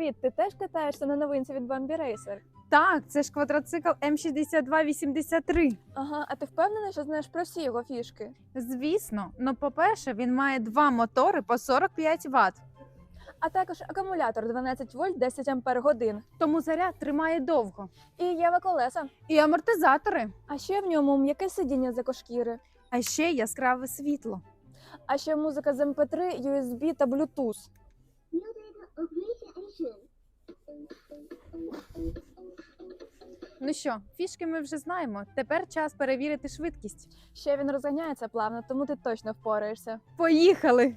Привіт, ти теж катаєшся на новинці від Bambi Racer? Так, це ж квадроцикл М6283. Ага, а ти впевнений, що знаєш про всі його фішки? Звісно, ну по-перше, він має два мотори по 45 Вт, А також акумулятор 12 вольт 10 ампер годин. тому заряд тримає довго. І є колеса. І амортизатори, А ще в ньому м'яке сидіння з екошкіри. а ще яскраве світло. А ще музика з MP3, USB та Bluetooth. Ну що, фішки ми вже знаємо. Тепер час перевірити швидкість. Ще він розганяється плавно, тому ти точно впораєшся. Поїхали!